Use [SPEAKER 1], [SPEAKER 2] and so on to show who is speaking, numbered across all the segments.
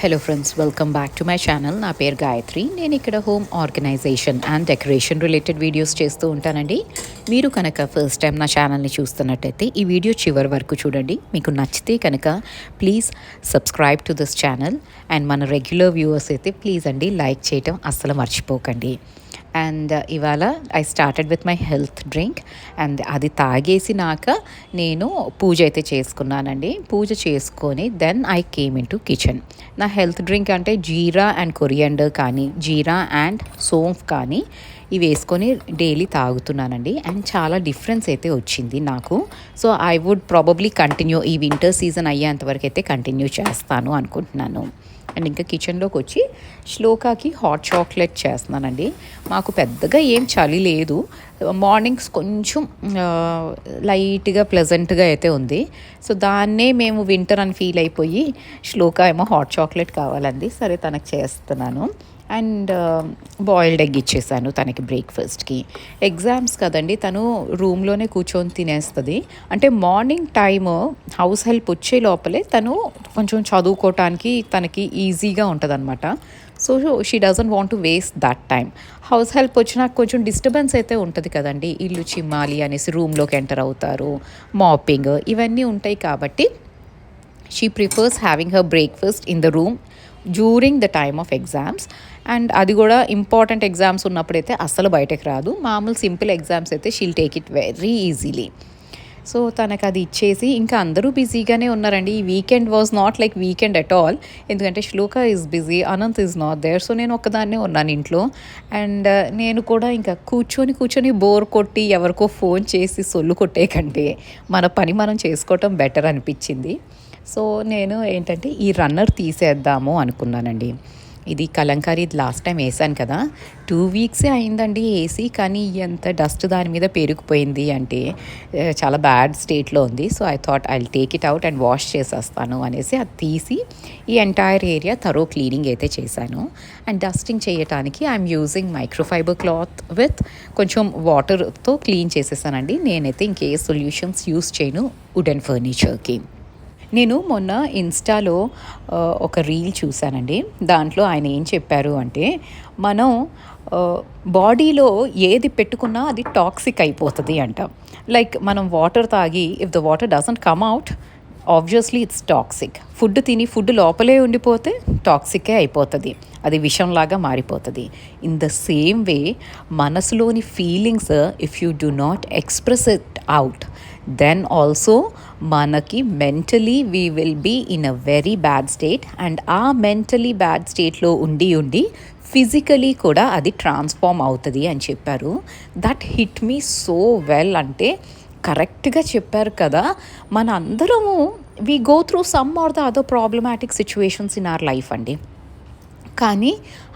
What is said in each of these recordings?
[SPEAKER 1] Hello friends welcome back to my channel నా పేరు గాయత్రి. నేను ఇక్కడ home organisation and decoration related videos చేస్తూ ఉంటానండి. మీరు కనుక ఫస్ట్ టైం నా ఛానల్ని చూస్తున్నట్టయితే ఈ వీడియో చివరి వరకు చూడండి. మీకు నచ్చితే కనుక please subscribe to this channel and మన రెగ్యులర్ వ్యూవర్స్ అయితే ప్లీజ్ అండి లైక్ చేయటం అస్సలు మర్చిపోకండి. అండ్ ఇవాళ I started with my health drink and అది తాగేసినాక నేను పూజ అయితే చేసుకున్నానండి. పూజ చేసుకొని then I came in to kitchen నా హెల్త్ డ్రింక్ అంటే జీరా అండ్ కొరియండర్ కానీ జీరా అండ్ సోంఫ్ కానీ ఇవి వేసుకొని డైలీ తాగుతున్నానండి. అండ్ చాలా డిఫరెన్స్ అయితే వచ్చింది నాకు. So I would probably continue ఈ వింటర్ సీజన్ అయ్యేంతవరకు అయితే కంటిన్యూ చేస్తాను అనుకుంటున్నాను. అండ్ ఇంకా కిచెన్లోకి వచ్చి శ్లోకాకి హాట్ చాక్లెట్ చేస్తున్నానండి. మాకు పెద్దగా ఏం చలి లేదు. మార్నింగ్స్ కొంచెం లైట్గా ప్లెజెంట్గా అయితే ఉంది. సో దాన్నే మేము వింటర్ అని ఫీల్ అయిపోయి శ్లోక ఏమో హాట్ చాక్లెట్ కావాలండి సరే తనకు చేస్తున్నాను. అండ్ um, బాయిల్డ్ ఎగ్ ఇచ్చేసాను తనకి బ్రేక్ఫాస్ట్కి ఎగ్జామ్స్ కదండి తను రూమ్లోనే కూర్చొని తినేస్తుంది. అంటే మార్నింగ్ టైమ్ హౌస్ హెల్ప్ వచ్చే లోపలే తను కొంచెం చదువుకోవటానికి తనకి ఈజీగా ఉంటుంది అనమాట so she doesn't want to waste that time house help వచ్చినా కొంచెం డిస్టర్బెన్స్ అయితే ఉంటుంది కదండి. ఇల్లు చిమ్మాలి అనేసి రూమ్లోకి ఎంటర్ అవుతారు. మాపింగ్ ఇవన్నీ ఉంటాయి కాబట్టి she prefers having her breakfast in the room during the time of exams and అది కూడా ఇంపార్టెంట్ ఎగ్జామ్స్ ఉన్నప్పుడైతే అస్సలు బయటకు రాదు. మామూలు సింపుల్ ఎగ్జామ్స్ అయితే she'll take it very easily. So తనకు అది ఇచ్చేసి ఇంకా అందరూ బిజీగానే ఉన్నారండి. ఈ weekend was not like weekend at all. ఎందుకంటే Shloka is busy Anant is not there. So నేను ఒక్కదాన్నే ఉన్నాను ఇంట్లో. అండ్ uh, నేను కూడా ఇంకా కూర్చొని కూర్చొని బోర్ కొట్టి ఎవరికో ఫోన్ చేసి సొల్లు కొట్టే కంటే మన పని మనం చేసుకోవటం బెటర్ అనిపించింది. సో నేను ఏంటంటే ఈ రన్నర్ తీసేద్దాము అనుకున్నానండి. ఇది కలంకారీ లాస్ట్ టైం వేసాను కదా. టూ వీక్సే అయిందండి ఏసీ కానీ ఎంత డస్ట్ దాని మీద పేరుకుపోయింది అంటే చాలా బ్యాడ్ స్టేట్లో ఉంది. So I thought I take it out and wash చేసేస్తాను అనేసి అది తీసి ఈ ఎంటైర్ ఏరియా తరో క్లీనింగ్ అయితే చేశాను. అండ్ డస్టింగ్ చేయటానికి I'm using microfibre cloth with కొంచెం వాటర్తో క్లీన్ చేసేసానండి. నేనైతే ఇంకే సొల్యూషన్స్ యూస్ చేయను వుడెన్ ఫర్నిచర్కి నేను మొన్న ఇన్స్టాలో ఒక రీల్ చూశానండి. దాంట్లో ఆయన ఏం చెప్పారు అంటే మనం బాడీలో ఏది పెట్టుకున్నా అది టాక్సిక్ అయిపోతుంది అంట. లైక్ మనం వాటర్ తాగి if the water doesn't come out obviously it's toxic food తిని ఫుడ్ లోపలే ఉండిపోతే టాక్సికే అయిపోతుంది. అది విషంలాగా మారిపోతుంది. ఇన్ ద సేమ్ వే మనసులోని feelings if you do not express it out then also మనకి mentally we will be in a very bad state and ఆ mentally bad స్టేట్లో ఉండి ఉండి ఫిజికలీ కూడా అది ట్రాన్స్ఫార్మ్ అవుతుంది అని చెప్పారు. That hit me so well అంటే కరెక్ట్గా చెప్పారు కదా మన అందరము we go through some or the other problematic situations in our life అండి. కానీ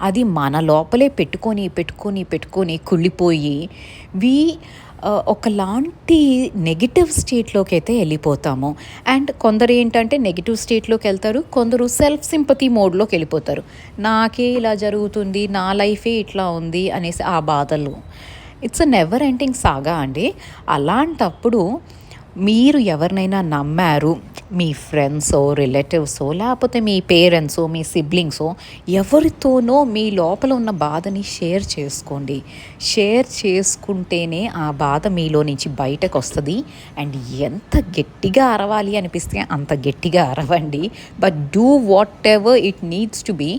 [SPEAKER 1] అది మన లోపలే పెట్టుకొని పెట్టుకొని పెట్టుకొని కుళ్ళిపోయి వీ uh, ఒకలాంటి నెగిటివ్ స్టేట్లోకి అయితే వెళ్ళిపోతాము. అండ్ కొందరు ఏంటంటే నెగిటివ్ స్టేట్లోకి వెళ్తారు కొందరు సెల్ఫ్ సింపతి మోడ్లోకి వెళ్ళిపోతారు. నాకే ఇలా జరుగుతుంది నా లైఫే ఇట్లా ఉంది అనేసి ఆ బాధలు. It's a never ending saga అండి. అలాంటప్పుడు మీరు ఎవరినైనా నమ్మారు మీ ఫ్రెండ్సో రిలేటివ్సో లేకపోతే మీ పేరెంట్సో మీ సిబ్లింగ్సో ఎవరితోనో మీ లోపల ఉన్న బాధని షేర్ చేసుకోండి. షేర్ చేసుకుంటేనే ఆ బాధ మీలో నుంచి బయటకు వస్తుంది అండ్ ఎంత గట్టిగా అరవాలి అనిపిస్తే అంత గట్టిగా అరవండి. But do whatever it needs to be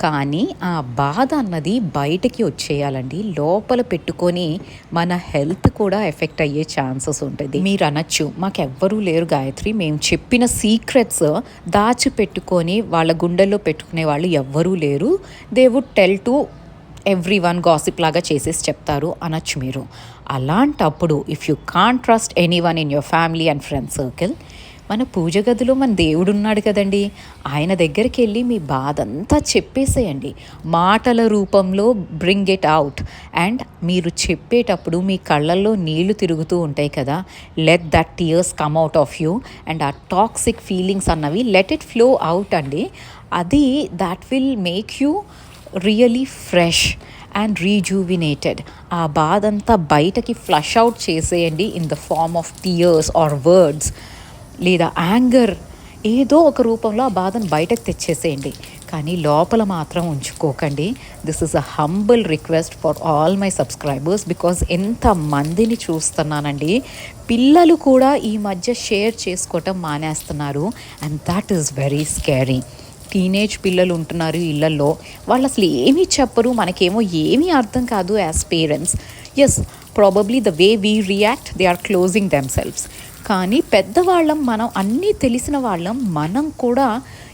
[SPEAKER 1] కానీ ఆ బాధ అన్నది బయటకి వచ్చేయాలండి. లోపల పెట్టుకొని మన హెల్త్ కూడా ఎఫెక్ట్ అయ్యే ఛాన్సెస్ ఉంటుంది మీరు అనొచ్చు మాకెవ్వరూ లేరు గాయత్రి. మేము చెప్పిన సీక్రెట్స్ దాచిపెట్టుకొని వాళ్ళ గుండెల్లో పెట్టుకునే వాళ్ళు ఎవ్వరూ లేరు. They would tell to every one gossip లాగా చేసేసి చెప్తారు. అనొచ్చు మీరు. అలాంటప్పుడు if you can't trust any one in your family and friend circle మన పూజ గదిలో మన దేవుడు ఉన్నాడు కదండి. ఆయన దగ్గరికి వెళ్ళి మీ బాధ అంతా చెప్పేసేయండి. మాటల రూపంలో బ్రింగ్ ఇట్ అవుట్ అండ్ మీరు చెప్పేటప్పుడు మీ కళ్ళల్లో నీళ్ళు తిరుగుతూ ఉంటాయి కదా. Let that tears come out of you and ఆ టాక్సిక్ ఫీలింగ్స్ అన్నవి లెట్ ఇట్ ఫ్లో అవుట్ అండి. అది that will make you really fresh and rejuvenated ఆ బాధ అంతా బయటకి ఫ్లష్ అవుట్ చేసేయండి in the form of tears or words లేదా యాంగర్ ఏదో ఒక రూపంలో ఆ బాధను బయటకు తెచ్చేసేయండి. కానీ లోపల మాత్రం ఉంచుకోకండి. This is a humble request for all my subscribers because ఎంత మందిని చూస్తున్నానండి. పిల్లలు కూడా ఈ మధ్య షేర్ చేసుకోవటం మానేస్తున్నారు and that is very scary teenage పిల్లలు ఉంటున్నారు ఇళ్ళలో. వాళ్ళు అసలు ఏమీ చెప్పరు. మనకేమో ఏమీ అర్థం కాదు as parents as probably the way we react they are closing themselves కానీ పెద్దవాళ్ళం మనం అన్నీ తెలిసిన వాళ్ళం మనం కూడా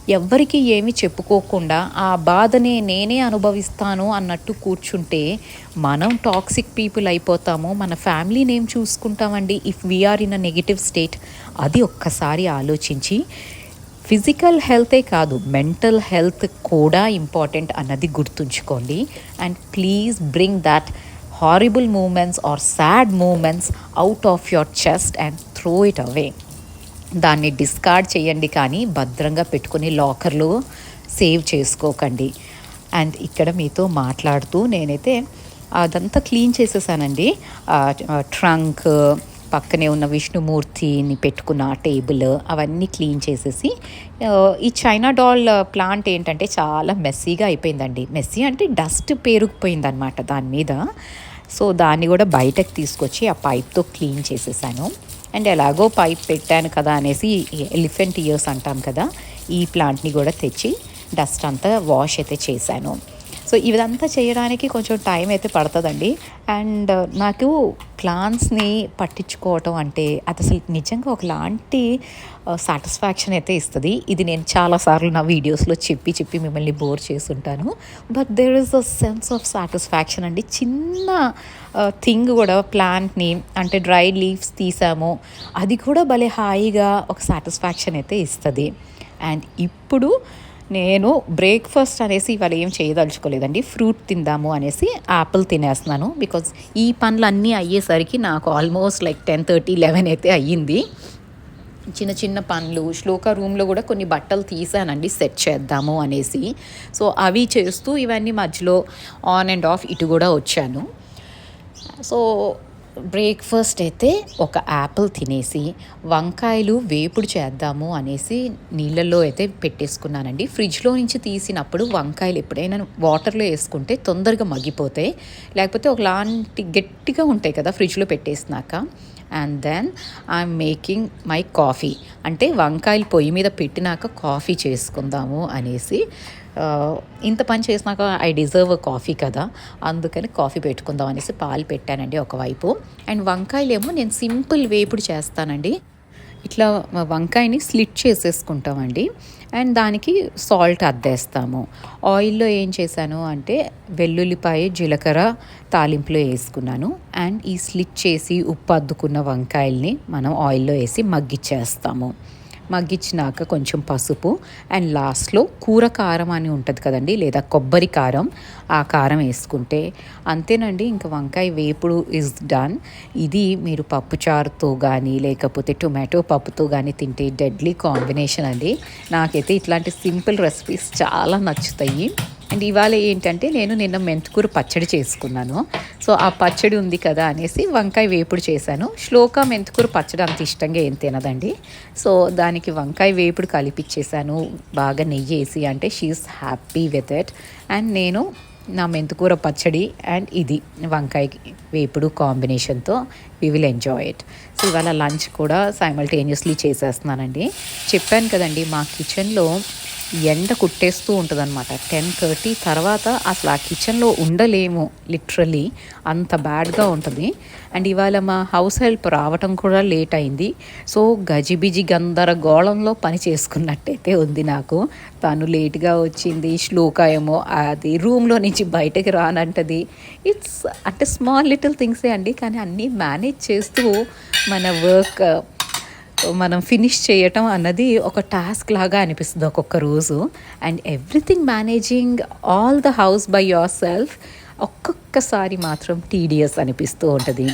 [SPEAKER 1] ఎవ్వరికి ఏమి చెప్పుకోకుండా ఆ బాధనే నేనే అనుభవిస్తాను అన్నట్టు కూర్చుంటే మనం టాక్సిక్ పీపుల్ అయిపోతాము మన family name చూసుకుంటామండి. If we're in a negative state అది ఒక్కసారి ఆలోచించి ఫిజికల్ హెల్తే కాదు మెంటల్ హెల్త్ కూడా ఇంపార్టెంట్ అన్నది గుర్తుంచుకోండి. And please bring that horrible moments or sad moments out of your chest and throw it away దాన్ని డిస్కార్డ్ చేయండి కానీ భద్రంగా పెట్టుకుని లాకర్లో సేవ్ చేసుకోకండి. అండ్ ఇక్కడ మీతో మాట్లాడుతూ నేనైతే అదంతా క్లీన్ చేసేసానండి. ట్రంక్ పక్కనే ఉన్న విష్ణుమూర్తిని పెట్టుకున్న టేబుల్ అవన్నీ క్లీన్ చేసేసి ఈ చైనా డాల్ ప్లాంట్ ఏంటంటే చాలా మెస్సీగా అయిపోయిందండి. మెస్సీ అంటే డస్ట్ పేరుకుపోయింది అనమాట దాని మీద. సో దాన్ని కూడా బయటకు తీసుకొచ్చి ఆ పైప్తో క్లీన్ చేసేసాను. అండ్ ఎలాగో పైప్ పెట్టాను కదా అనేసి ఎలిఫెంట్ ఇయర్స్ అంటాం కదా ఈ ప్లాంట్ని కూడా తెచ్చి డస్ట్ అంతా వాష్ అయితే చేశాను. సో ఇదంతా చేయడానికి కొంచెం టైం అయితే పడుతుందండి. అండ్ uh, నాకు ప్లాంట్స్ని పట్టించుకోవటం అంటే అది అసలు నిజంగా ఒకలాంటి uh, సాటిస్ఫాక్షన్ అయితే ఇస్తుంది. ఇది నేను చాలాసార్లు నా వీడియోస్లో చెప్పి చెప్పి మిమ్మల్ని బోర్ చేస్తుంటాను. But there is a sense of satisfaction అండి. చిన్న uh, థింగ్ కూడా ప్లాంట్ని అంటే డ్రై లీవ్స్ తీసాము అది కూడా భలే హాయిగా ఒక సాటిస్ఫాక్షన్ అయితే ఇస్తుంది. అండ్ ఇప్పుడు నేను బ్రేక్ఫాస్ట్ అనేసి ఇవాళ ఏం చేయదలుచుకోలేదండి. ఫ్రూట్ తిందాము అనేసి యాపిల్ తినేస్తున్నాను. బికాజ్ ఈ పనులు అన్నీ అయ్యేసరికి నాకు almost like ten thirty eleven అయితే అయ్యింది. చిన్న చిన్న పనులు శ్లోక రూమ్లో కూడా కొన్ని బట్టలు తీసానండి. సెట్ చేద్దాము అనేసి. సో అవి చేస్తూ ఇవన్నీ మధ్యలో ఆన్ అండ్ ఆఫ్ ఇటు కూడా వచ్చాను. సో బ్రేక్ఫాస్ట్ అయితే ఒక యాపిల్ తినేసి వంకాయలు వేపుడు చేద్దాము అనేసి నీళ్ళల్లో అయితే పెట్టేసుకున్నానండి. ఫ్రిడ్జ్లో నుంచి తీసినప్పుడు వంకాయలు ఎప్పుడైనా వాటర్లో వేసుకుంటే తొందరగా మగ్గిపోతాయి. లేకపోతే ఒకలాంటి గట్టిగా ఉంటాయి కదా ఫ్రిడ్జ్లో పెట్టేసినాక. And then I'm making my coffee అంటే వంకాయలు పొయ్యి మీద పెట్టినాక కాఫీ చేసుకుందాము అనేసి uh, ఇంత పని చేసినాక ఐ డిజర్వ్ కాఫీ కదా. అందుకని కాఫీ పెట్టుకుందాం అనేసి పాలు పెట్టానండి ఒకవైపు. అండ్ వంకాయలేమో నేను సింపుల్ వేపుడు చేస్తానండి. ఇట్లా వంకాయని స్లిట్ చేసేసుకుంటామండి. అండ్ దానికి సాల్ట్ అద్దేస్తాము. ఆయిల్లో ఏం చేశాను అంటే వెల్లుల్లిపాయ జీలకర్ర తాలింపులో వేసుకున్నాను. అండ్ ఈ స్లిట్ చేసి ఉప్పు అద్దుకున్న వంకాయల్ని మనం ఆయిల్లో వేసి మగ్గిచ్చేస్తాము. మగ్గించినాక కొంచెం పసుపు అండ్ లాస్ట్లో కూర కారం అని ఉంటుంది కదండి లేదా కొబ్బరి కారం. ఆ కారం వేసుకుంటే అంతేనండి ఇంకా వంకాయ వేపుడు ఇస్ డన్ ఇది మీరు పప్పుచారుతో కానీ లేకపోతే టొమాటో పప్పుతో కానీ తింటే డెడ్లీ కాంబినేషన్ అండి. నాకైతే ఇట్లాంటి సింపుల్ రెసిపీస్ చాలా నచ్చుతాయి. అండ్ ఇవాళ ఏంటంటే నేను నిన్న మెంతికూర పచ్చడి చేసుకున్నాను. సో ఆ పచ్చడి ఉంది కదా అనేసి వంకాయ వేపుడు చేశాను. శ్లోక మెంతికూర పచ్చడి అంత ఇష్టంగా ఏం తినదండి. సో దానికి వంకాయ వేపుడు కలిపిచ్చేసాను. బాగా నెయ్యి వేసి అంటే she is happy with it and నేను నా మెంతుకూర పచ్చడి అండ్ ఇది వంకాయ వేపుడు కాంబినేషన్తో we will enjoy it so ఇవాళ లంచ్ కూడా సైమల్టేనియస్లీ చేసేస్తున్నానండి. చెప్పాను కదండి మా కిచెన్లో ఎండ కుట్టేస్తూ ఉంటుందన్నమాట. టెన్ థర్టీ తర్వాత అసలు ఆ కిచెన్లో ఉండలేము లిటరలీ అంత బ్యాడ్గా ఉంటుంది. అండ్ ఇవాళ మా హౌస్ హెల్ప్ రావటం కూడా లేట్ అయింది. సో గజిబిజి గందరగోళంలో పని చేసుకున్నట్టయితే ఉంది నాకు. తను లేట్గా వచ్చింది శ్లోక ఏమో అది రూమ్లో నుంచి బయటకు రానంటది. ఇట్స్ అంటే స్మాల్ లిటిల్ థింగ్సే అండి కానీ అన్నీ మేనేజ్ చేస్తూ మన వర్క్ మనం ఫినిష్ చేయటం అన్నది ఒక టాస్క్ లాగా అనిపిస్తుంది ఒక్కొక్క రోజు. And everything managing all the house by yourself ఒక్కొక్కసారి మాత్రం టీడియస్ అనిపిస్తూ ఉంటుంది.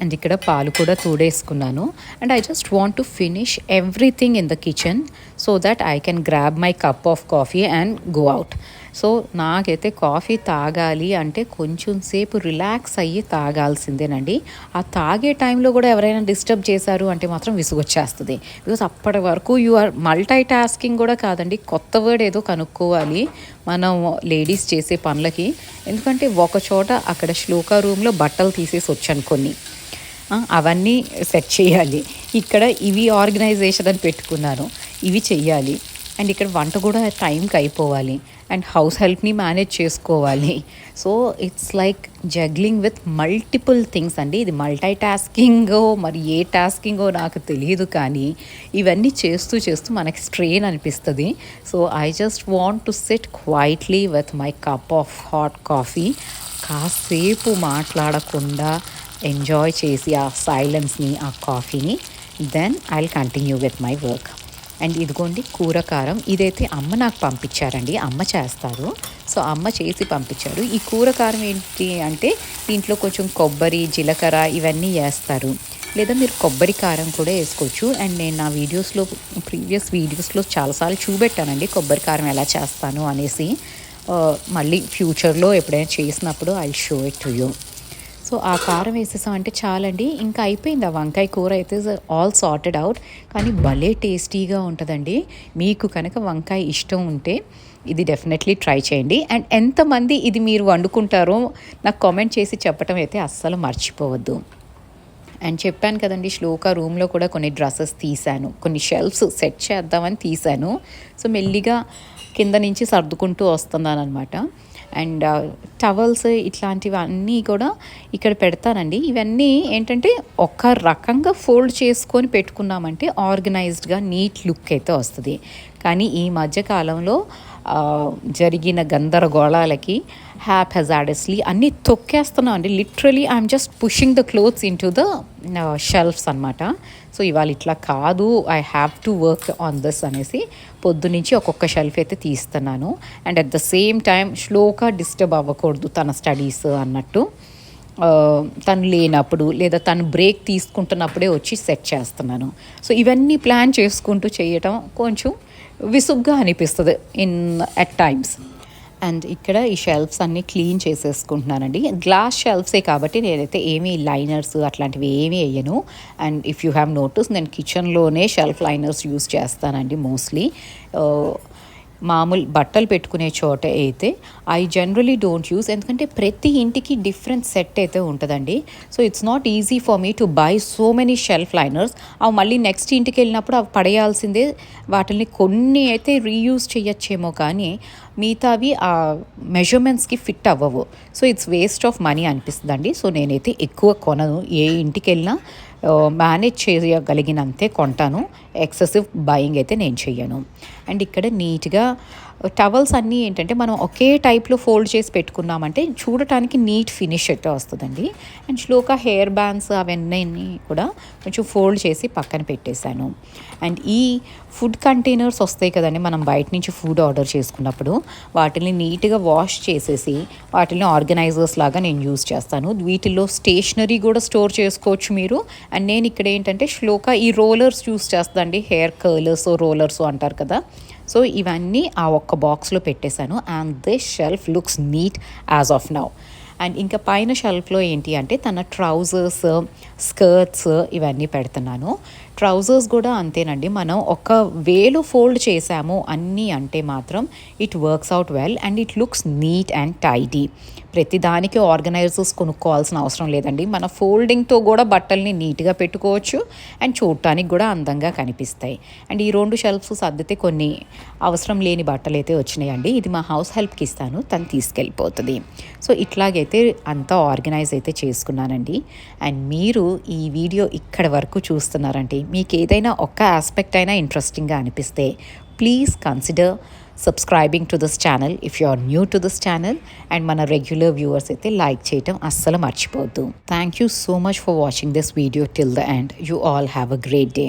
[SPEAKER 1] అండ్ ఇక్కడ పాలు కూడా తోడేసుకున్నాను. And I just want to finish everything in the kitchen. So that I can grab my cup of coffee and go out. So నాకైతే coffee తాగాలి అంటే కొంచెం సేపు రిలాక్స్ అయ్యి తాగాల్సిందేనండి. ఆ తాగే టైంలో కూడా ఎవరైనా డిస్టర్బ్ చేశారు అంటే మాత్రం విసుగొచ్చేస్తుంది. బికాస్ అప్పటి వరకు యు ఆర్ మల్టీ టాస్కింగ్ కూడా కాదండి. కొత్త వర్డ్ ఏదో కనుక్కోవాలి మనం లేడీస్ చేసే పనులకి. ఎందుకంటే ఒక చోట అక్కడ శ్లోక రూమ్లో బట్టలు తీసేసి వచ్చాను కొన్ని. అవన్నీ సెట్ చేయాలి. ఇక్కడ ఇవి ఆర్గనైజేషన్ అని పెట్టుకున్నాను. ఇవి చెయ్యాలి. అండ్ ఇక్కడ వంట కూడా టైంకి అయిపోవాలి. అండ్ హౌస్ హెల్ప్ని మేనేజ్ చేసుకోవాలి. So it's like juggling with multiple things అండి. ఇది మల్టీ టాస్కింగో మరి ఏ టాస్కింగో నాకు తెలియదు కానీ ఇవన్నీ చేస్తూ చేస్తూ మనకి స్ట్రెయిన్ అనిపిస్తుంది. So I just want to sit quietly with my cup of hot coffee కాసేపు మాట్లాడకుండా ఎంజాయ్ చేసి ఆ సైలెన్స్ని ఆ కాఫీని then I will continue with my work and ఇదిగోండి కూర కారం. ఇదైతే అమ్మ నాకు పంపించారండి. అమ్మ చేస్తారు. సో అమ్మ చేసి పంపించారు. ఈ కూర కారం ఏంటి అంటే దీంట్లో కొంచెం కొబ్బరి జీలకర్ర ఇవన్నీ వేస్తారు. లేదా మీరు కొబ్బరి కారం కూడా వేసుకోవచ్చు. అండ్ నేను నా వీడియోస్లో ప్రీవియస్ వీడియోస్లో చాలాసార్లు చూపెట్టానండి కొబ్బరి కారం ఎలా చేస్తాను అనేసి. మళ్ళీ ఫ్యూచర్లో ఎప్పుడైనా చేసినప్పుడు I show it to you. So ఆ కారం వేసేసాం అంటే చాలండి. ఇంకా అయిపోయింది ఆ వంకాయ కూర అయితే ఆల్ సార్టెడ్ అవుట్ కానీ భలే టేస్టీగా ఉంటుందండి. మీకు కనుక వంకాయ ఇష్టం ఉంటే ఇది డెఫినెట్లీ ట్రై చేయండి. అండ్ ఎంతమంది ఇది మీరు వండుకుంటారో నాకు కామెంట్ చేసి చెప్పటం అయితే అస్సలు మర్చిపోవద్దు. అండ్ చెప్పాను కదండి శ్లోక రూమ్లో కూడా కొన్ని డ్రెస్సెస్ తీశాను. కొన్ని షెల్ఫ్స్ సెట్ చేద్దామని తీశాను. సో మెల్లిగా కింద నుంచి సర్దుకుంటూ వస్తున్నాను అనమాట అండ్ టవల్స్ ఇట్లాంటివన్నీ కూడా ఇక్కడ పెడతానండి. ఇవన్నీ ఏంటంటే ఒక రకంగా ఫోల్డ్ చేసుకొని పెట్టుకున్నామంటే ఆర్గనైజ్డ్గా నీట్ లుక్ అయితే వస్తుంది. కానీ ఈ మధ్యకాలంలో జరిగిన గందరగోళాలకి హ్యాప్ హెజాడస్లీ అన్నీ తొక్కేస్తున్నాం అండి. Literally I'm just pushing the clothes into the shelves అనమాట సో ఇవాళ ఇట్లా కాదు. I have to work on this అనేసి పొద్దునుంచి ఒక్కొక్క షెల్ఫ్ అయితే తీస్తున్నాను. And at the same time స్లోగా డిస్టర్బ్ అవ్వకూడదు తన స్టడీస్ అన్నట్టు. తను లేనప్పుడు లేదా తను బ్రేక్ తీసుకుంటున్నప్పుడే వచ్చి సెట్ చేస్తున్నాను. సో ఇవన్నీ ప్లాన్ చేసుకుంటూ చేయటం కొంచెం విసుగ్గా అనిపిస్తుంది ఇన్ అట్ టైమ్స్ అండ్ ఇక్కడ ఈ షెల్ఫ్స్ అన్నీ క్లీన్ చేసేసుకుంటున్నానండి. గ్లాస్ షెల్ఫ్సే కాబట్టి నేనైతే ఏమీ లైనర్స్ అట్లాంటివి ఏమీ వేయను. And if you have notice నేను కిచెన్లోనే షెల్ఫ్ లైనర్స్ యూస్ చేస్తానండి మోస్ట్లీ. మామూలు బట్టలు పెట్టుకునే చోట అయితే ఐ జనరలీ డోంట్ యూస్ ఎందుకంటే ప్రతి ఇంటికి డిఫరెంట్ సెట్ అయితే ఉంటుందండి. So it's not easy for me to buy so many shelf liners అవి మళ్ళీ నెక్స్ట్ ఇంటికి వెళ్ళినప్పుడు అవి పడేయాల్సిందే. వాటిని కొన్ని అయితే రీయూజ్ చేయొచ్చేమో కానీ మిగతావి ఆ మెజర్మెంట్స్కి ఫిట్ అవ్వవు. So it's waste of money అనిపిస్తుందండి. సో నేనైతే ఎక్కువ కొనను. ఏ ఇంటికి వెళ్ళినా మేనేజ్ చేయగలిగినంతే కొంటాను. ఎక్సెసివ్ బయింగ్ అయితే నేను చెయ్యను. అండ్ ఇక్కడ నీట్గా టవల్స్ అన్నీ ఏంటంటే మనం ఒకే టైప్లో ఫోల్డ్ చేసి పెట్టుకున్నామంటే చూడటానికి నీట్ ఫినిష్ అయితే వస్తుందండి. అండ్ శ్లోక హెయిర్ బ్యాండ్స్ అవన్నీ కూడా కొంచెం ఫోల్డ్ చేసి పక్కన పెట్టేశాను. అండ్ ఈ ఫుడ్ కంటైనర్స్ వస్తాయి కదండి మనం బయట నుంచి ఫుడ్ ఆర్డర్ చేసుకున్నప్పుడు వాటిని నీట్గా వాష్ చేసేసి వాటిని ఆర్గనైజర్స్ లాగా నేను యూస్ చేస్తాను. వీటిల్లో స్టేషనరీ కూడా స్టోర్ చేసుకోవచ్చు మీరు. అండ్ నేను ఇక్కడ ఏంటంటే శ్లోక ఈ రోలర్స్ యూస్ చేస్తుందండి హెయిర్ కర్లర్స్ రోలర్స్ అంటారు కదా. సో ఇవన్నీ ఆ ఒక్క బాక్స్లో పెట్టేశాను and this shelf looks neat as of now and ఇంకా పైన షెల్ఫ్లో ఏంటి అంటే తన ట్రౌజర్స్ స్కర్ట్స్ ఇవన్నీ పెడుతున్నాను. ట్రౌజర్స్ కూడా అంతేనండి. మనం ఒక వేలు ఫోల్డ్ చేసాము అన్నీ అంటే మాత్రం it works out well and it looks neat and tidy ప్రతిదానికి ఆర్గనైజర్స్ కొనుక్కోవాల్సిన అవసరం లేదండి. మన ఫోల్డింగ్తో కూడా బట్టల్ని నీట్గా పెట్టుకోవచ్చు అండ్ చూడటానికి కూడా అందంగా కనిపిస్తాయి. అండ్ ఈ రెండు షెల్ఫ్స్ సర్దితే కొన్ని అవసరం లేని బట్టలు అయితే వచ్చినాయండి. ఇది మా హౌస్ హెల్ప్కి ఇస్తాను. తను తీసుకెళ్ళిపోతుంది. సో ఇట్లాగైతే అంతా ఆర్గనైజ్ అయితే చేసుకున్నానండి. అండ్ మీరు ఈ వీడియో ఇక్కడ వరకు చూస్తున్నారంటే మీకు ఏదైనా ఒక్క ఆస్పెక్ట్ అయినా ఇంట్రెస్టింగ్గా అనిపిస్తే please consider subscribing to this channel if you are new to this channel and మన రెగ్యులర్ వ్యూవర్స్ అయితే లైక్ చేయటం అస్సలు మర్చిపోద్దు thank you so much for watching this video till the end you all have a great day